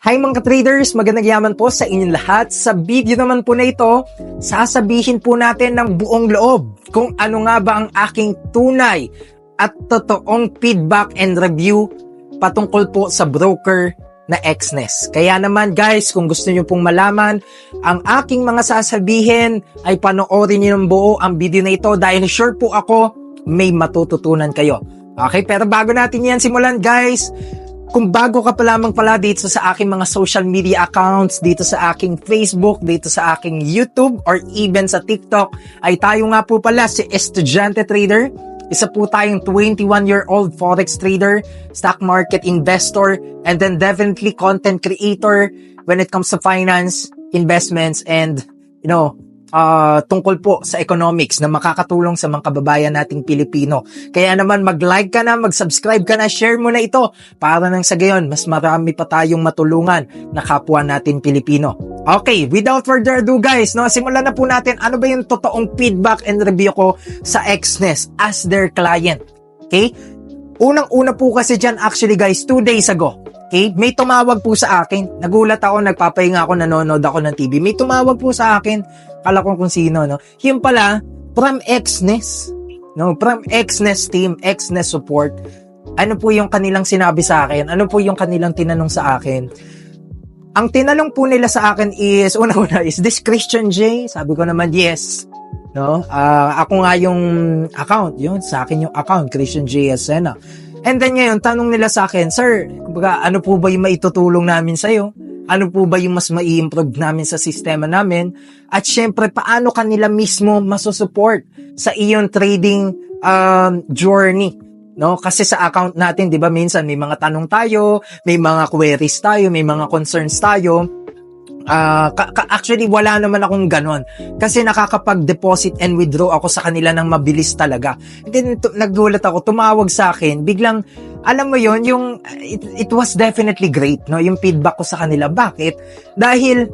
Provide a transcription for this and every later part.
Hi mga traders, magandang yaman po sa inyong lahat. Sa video naman po na ito, sasabihin po natin ng buong loob kung ano nga ba ang aking tunay at totoong feedback and review patungkol po sa broker na Xness. Kaya naman guys, kung gusto nyo pong malaman ang aking mga sasabihin, ay panoorin nyo ng buo ang video na ito dahil sure po ako may matututunan kayo. Okay, pero bago natin yan simulan guys, kung bago ka pa lamang pala dito sa aking mga social media accounts, dito sa aking Facebook, dito sa aking YouTube, or even sa TikTok, ay tayo nga po pala si Estudyante Trader. Isa po tayong 21-year-old forex trader, stock market investor, and then definitely content creator when it comes to finance, investments, and, you know, uh, tungkol po sa economics na makakatulong sa mga kababayan nating Pilipino. Kaya naman mag-like ka na, mag-subscribe ka na, share mo na ito para nang sa gayon mas marami pa tayong matulungan na kapwa natin Pilipino. Okay, without further ado guys, no, simulan na po natin ano ba yung totoong feedback and review ko sa Xness as their client. Okay? Unang-una po kasi dyan actually guys, two days ago, Okay? May tumawag po sa akin. Nagulat ako, nagpapahinga ako, nanonood ako ng TV. May tumawag po sa akin. Kala ko kung sino, no? Yung pala, from Xness. No? From Xness team, Xness support. Ano po yung kanilang sinabi sa akin? Ano po yung kanilang tinanong sa akin? Ang tinanong po nila sa akin is, una-una, is this Christian J? Sabi ko naman, yes. No? Ah, ako nga yung account, yun, sa akin yung account, Christian J. Asena. And then ngayon, tanong nila sa akin, Sir, kumbaga, ano po ba yung maitutulong namin sa'yo? Ano po ba yung mas mai-improve namin sa sistema namin? At syempre, paano kanila mismo masusupport sa iyong trading um, journey? No? Kasi sa account natin, di ba, minsan may mga tanong tayo, may mga queries tayo, may mga concerns tayo. Ah, ka- actually wala naman akong ganon kasi nakakapag-deposit and withdraw ako sa kanila ng mabilis talaga. And then tu- naggulat ako, tumawag sa akin, biglang alam mo yon yung it, it was definitely great no yung feedback ko sa kanila. Bakit? Dahil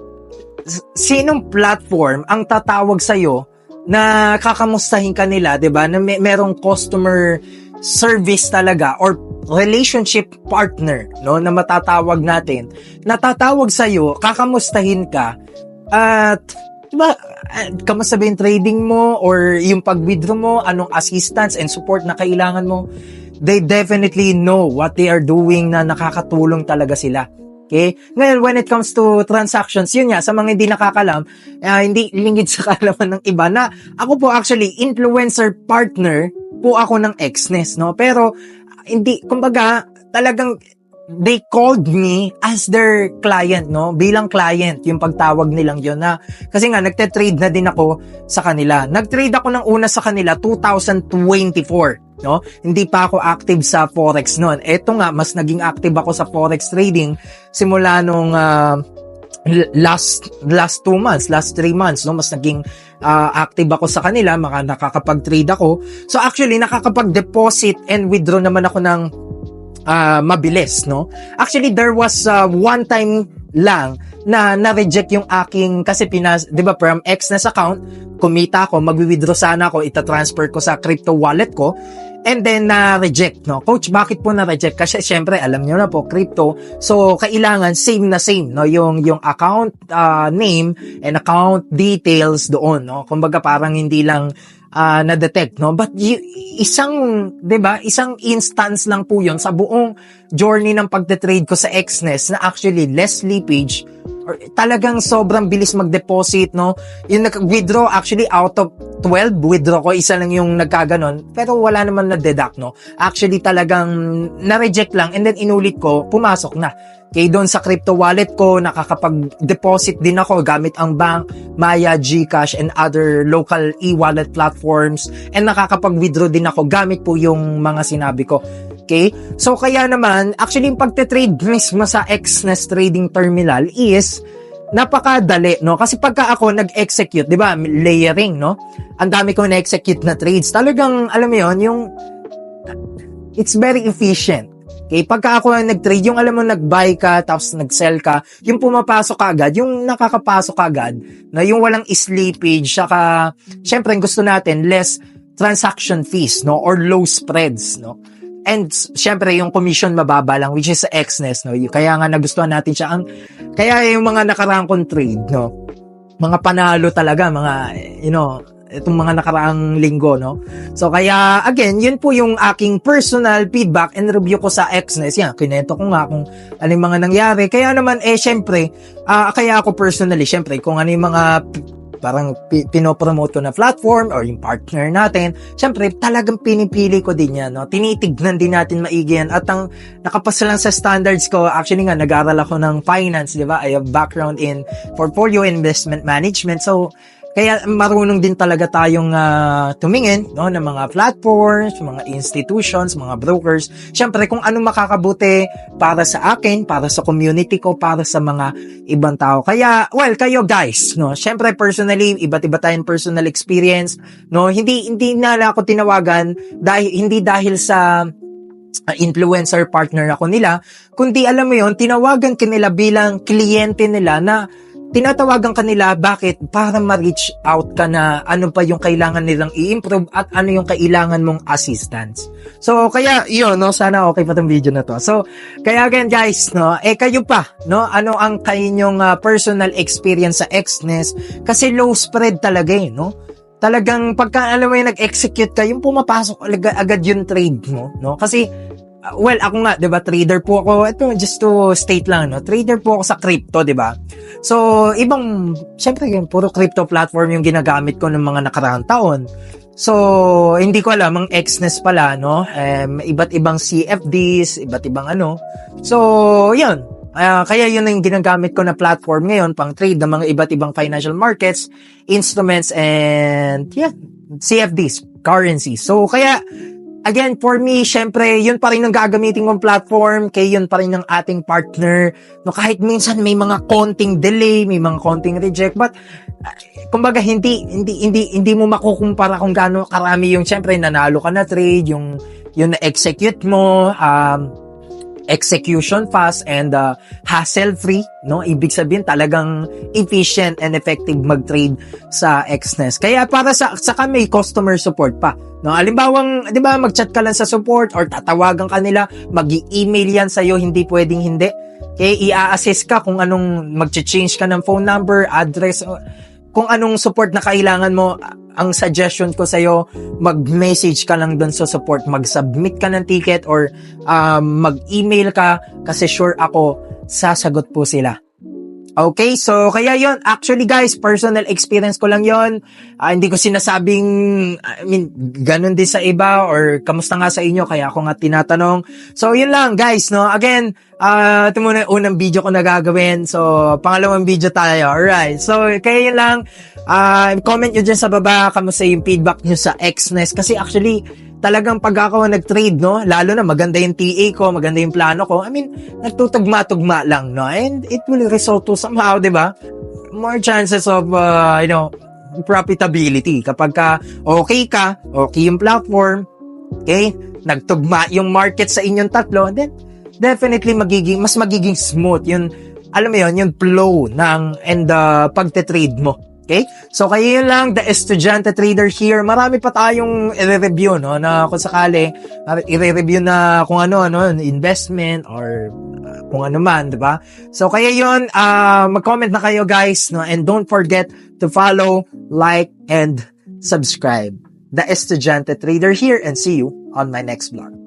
sinong platform ang tatawag sa na kakamustahin ka nila, 'di ba? Na may, merong customer service talaga or relationship partner no na matatawag natin natatawag sa iyo kakamustahin ka at diba kamusta ba trading mo or yung pag-withdraw mo? Anong assistance and support na kailangan mo? They definitely know what they are doing na nakakatulong talaga sila. Okay? Ngayon, when it comes to transactions, yun nga, sa mga hindi nakakalam, uh, hindi lingid sa kaalaman ng iba na ako po actually, influencer partner po ako ng Xness, no? Pero, hindi, kumbaga, talagang they called me as their client, no? Bilang client, yung pagtawag nilang yun na, kasi nga, nagte-trade na din ako sa kanila. Nag-trade ako ng una sa kanila 2024, no? Hindi pa ako active sa Forex noon. Eto nga, mas naging active ako sa Forex trading simula nung uh, last last two months, last three months, no? Mas naging uh, active ako sa kanila, maka nakakapag-trade ako. So actually, nakakapag-deposit and withdraw naman ako ng uh, mabilis, no? Actually, there was uh, one time lang na na-reject yung aking kasi pinas, 'di ba, from Xness account, kumita ako, magwi-withdraw sana ako, ita-transfer ko sa crypto wallet ko. And then na-reject, no? Coach, bakit po na-reject? Kasi syempre, alam niyo na po, crypto. So, kailangan same na same, no? Yung yung account uh, name and account details doon, no? Kumbaga parang hindi lang uh, na-detect, no? But y- isang, 'di ba? Isang instance lang po 'yon sa buong journey ng pagte-trade ko sa Xness na actually less slippage or talagang sobrang bilis mag-deposit, no? Yung nag-withdraw, actually out of 12, withdraw ko, isa lang yung nagkaganon, pero wala naman na-deduct, no? Actually talagang na-reject lang and then inulit ko, pumasok na. Okay, doon sa crypto wallet ko, nakakapag-deposit din ako gamit ang bank, Maya, Gcash, and other local e-wallet platforms. And nakakapag-withdraw din ako gamit po yung mga sinabi ko. Okay? So, kaya naman, actually, yung pagte-trade mismo sa Xness Trading Terminal is napakadali, no? Kasi pagka ako nag-execute, di ba, layering, no? Ang dami ko na-execute na trades. Talagang, alam mo yon yung, it's very efficient. Okay, pagka ako ang nag-trade, yung alam mo nag-buy ka tapos nag-sell ka, yung pumapasok ka agad, yung nakakapasok ka agad, na yung walang slippage, saka syempre gusto natin less transaction fees, no, or low spreads, no. And syempre yung commission mababa lang which is Xness no. Kaya nga nagustuhan natin siya ang kaya yung mga nakaraang kong trade no. Mga panalo talaga mga you know itong mga nakaraang linggo no. So kaya again, yun po yung aking personal feedback and review ko sa Xness. Yan, kinento ko nga kung ano yung mga nangyari. Kaya naman eh syempre, ah, kaya ako personally syempre kung ano yung mga parang pi- pinopromote ko na platform or yung partner natin, syempre talagang pinipili ko din yan, no? Tinitignan din natin maigi yan at ang nakapasa lang sa standards ko, actually nga nag-aral ako ng finance, di ba? I have background in portfolio investment management. So, kaya marunong din talaga tayong ah, tumingin no ng mga platforms, mga institutions, mga brokers. Syempre kung ano makakabuti para sa akin, para sa community ko, para sa mga ibang tao. Kaya well, kayo guys, no. Syempre personally, iba't iba tayong personal experience, no. Hindi hindi na lang ako tinawagan dahil hindi dahil sa uh, influencer partner ako nila, kundi alam mo yon tinawagan kanila bilang kliyente nila na tinatawagan kanila bakit para ma-reach out ka na ano pa yung kailangan nilang i-improve at ano yung kailangan mong assistance. So kaya yun no sana okay pa tong video na to. So kaya again guys no eh kayo pa no ano ang kanyang uh, personal experience sa Xness kasi low spread talaga eh no talagang pagka alam mo yung nag-execute ka, yung pumapasok agad, agad yung trade mo, no? Kasi, well, ako nga, di ba, trader po ako, ito, just to state lang, no? Trader po ako sa crypto, di ba? So, ibang, syempre, yun, puro crypto platform yung ginagamit ko ng mga nakaraang taon. So, hindi ko alam, ang Xness pala, no? Um, iba't ibang CFDs, iba't ibang ano. So, yun. Ah, kaya yun ang ginagamit ko na platform ngayon pang trade ng mga iba't ibang financial markets, instruments, and yeah, CFDs, currencies. So, kaya, again, for me, syempre, yun pa rin ang gagamitin kong platform, kaya yun pa rin ang ating partner. No, kahit minsan may mga konting delay, may mga konting reject, but, uh, kumbaga, hindi, hindi, hindi, hindi mo makukumpara kung gaano karami yung, syempre, nanalo ka na trade, yung, yung na-execute mo, um, execution fast and uh, hassle-free, no? Ibig sabihin talagang efficient and effective mag-trade sa Xness. Kaya para sa sa kami customer support pa, no? Alimbawang, 'di ba, mag-chat ka lang sa support or tatawagan ka nila, magi-email yan sa hindi pwedeng hindi. Kaya i-assess ka kung anong mag-change ka ng phone number, address, kung anong support na kailangan mo, ang suggestion ko sa'yo, mag-message ka lang doon sa support, mag-submit ka ng ticket or um, mag-email ka kasi sure ako, sasagot po sila. Okay, so kaya yon Actually guys, personal experience ko lang yon Ah, hindi ko sinasabing, I mean, ganun din sa iba or kamusta nga sa inyo, kaya ako nga tinatanong. So yun lang guys, no? Again, ah ito muna unang video ko na gagawin. So, pangalawang video tayo. Alright, so kaya yun lang. Ah, comment nyo dyan sa baba, kamusta yung feedback nyo sa Xness. Kasi actually, talagang pag ako nag-trade, no? Lalo na maganda yung TA ko, maganda yung plano ko. I mean, nagtutugma-tugma lang, no? And it will result to somehow, di ba? More chances of, uh, you know, profitability. Kapag ka okay ka, okay yung platform, okay, nagtugma yung market sa inyong tatlo, then definitely magiging, mas magiging smooth yung, alam mo yun, yung flow ng, and the pagte-trade mo. Okay? So, kayo lang, the estudyante trader here. Marami pa tayong i-review, no? Na kung sakali, i-review na kung ano, ano, investment or uh, kung ano man, di ba? So, kaya yun, uh, mag-comment na kayo, guys, no? And don't forget to follow, like, and subscribe. The Estudyante Trader here and see you on my next vlog.